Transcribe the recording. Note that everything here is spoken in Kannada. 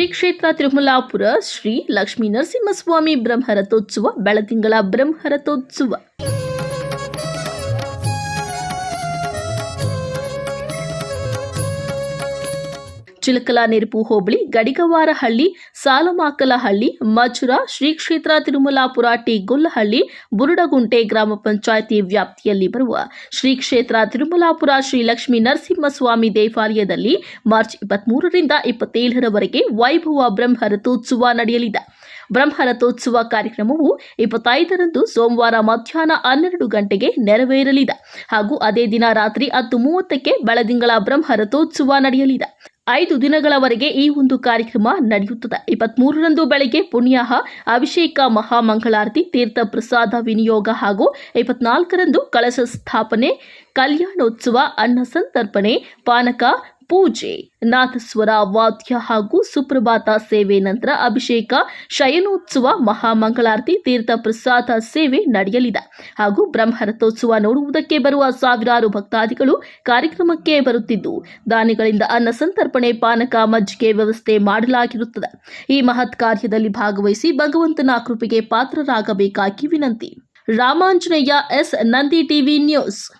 ಕ್ಷೇತ್ರ ತಿರುಮಲಾಪುರ ಶ್ರೀ ಲಕ್ಷ್ಮೀ ನರಸಿಂಹಸ್ವಾಮಿ ಬ್ರಹ್ಮರಥೋತ್ಸವ ಬೆಳದಿಂಗಳ ಬ್ರಹ್ಮರಥೋತ್ಸವ. ಚಿಲಕಲ ನೆರಪು ಹೋಬಳಿ, ಗಡಿಗವಾರಹಳ್ಳಿ, ಸಾಲಮಾಕಲಹಳ್ಳಿ ಮಚುರ ಶ್ರೀ ಕ್ಷೇತ್ರ ತಿರುಮಲಾಪುರ ಟಿ ಗೊಲ್ಲಹಳ್ಳಿ ಬುರುಡಗುಂಟೆ ಗ್ರಾಮ ಪಂಚಾಯಿತಿ ವ್ಯಾಪ್ತಿಯಲ್ಲಿ ಬರುವ ಶ್ರೀ ಕ್ಷೇತ್ರ ತಿರುಮಲಾಪುರ ಶ್ರೀ ಲಕ್ಷ್ಮೀ ನರಸಿಂಹಸ್ವಾಮಿ ದೇವಾಲಯದಲ್ಲಿ ಮಾರ್ಚ್ ಇಪ್ಪತ್ಮೂರರಿಂದ ಇಪ್ಪತ್ತೇಳರವರೆಗೆ ವೈಭವ ಬ್ರಹ್ಮ ರಥೋತ್ಸವ ನಡೆಯಲಿದೆ. ಬ್ರಹ್ಮ ರಥೋತ್ಸವ ಕಾರ್ಯಕ್ರಮವು ಇಪ್ಪತ್ತೈದರಂದು ಸೋಮವಾರ ಮಧ್ಯಾಹ್ನ ಹನ್ನೆರಡು ಗಂಟೆಗೆ ನೆರವೇರಲಿದೆ. ಹಾಗೂ ಅದೇ ದಿನ ರಾತ್ರಿ ಹತ್ತು ಮೂವತ್ತಕ್ಕೆ ಬೆಳದಿಂಗಳ ಬ್ರಹ್ಮರಥೋತ್ಸವ ನಡೆಯಲಿದೆ. ಐದು ದಿನಗಳವರೆಗೆ ಈ ಒಂದು ಕಾರ್ಯಕ್ರಮ ನಡೆಯುತ್ತದೆ. ಇಪ್ಪತ್ಮೂರರಂದು ಬೆಳಗ್ಗೆ ಪುಣ್ಯಾಹ, ಅಭಿಷೇಕ, ಮಹಾಮಂಗಳಾರತಿ, ತೀರ್ಥ ಪ್ರಸಾದ ವಿನಿಯೋಗ ಹಾಗೂ ಇಪ್ಪತ್ನಾಲ್ಕರಂದು ಕಳಶ ಸ್ಥಾಪನೆ, ಕಲ್ಯಾಣೋತ್ಸವ, ಅನ್ನ ಸಂತರ್ಪಣೆ, ಪಾನಕ ಪೂಜೆ ನಾಥಸ್ವರ ವಾದ್ಯ ಹಾಗೂ ಸುಪ್ರಭಾತ ಸೇವೆ ನಂತರ ಅಭಿಷೇಕ, ಶಯನೋತ್ಸವ, ಮಹಾಮಂಗಳಾರತಿ ತೀರ್ಥ ಪ್ರಸಾದ ಸೇವೆ ನಡೆಯಲಿದೆ. ಹಾಗೂ ಬ್ರಹ್ಮರಥೋತ್ಸವ ನೋಡುವುದಕ್ಕೆ ಬರುವ ಸಾವಿರಾರು ಭಕ್ತಾದಿಗಳು ಕಾರ್ಯಕ್ರಮಕ್ಕೆ ಬರುತ್ತಿದ್ದು, ದಾನಿಗಳಿಂದ ಅನ್ನ ಸಂತರ್ಪಣೆ, ಪಾನಕ, ಮಜ್ಜಿಗೆ ವ್ಯವಸ್ಥೆ ಮಾಡಲಾಗಿರುತ್ತದೆ. ಈ ಮಹತ್ ಕಾರ್ಯದಲ್ಲಿ ಭಾಗವಹಿಸಿ ಭಗವಂತನ ಕೃಪೆಗೆ ಪಾತ್ರರಾಗಬೇಕಾಗಿ ವಿನಂತಿ. Ramanjaneya S. Nandi TV news.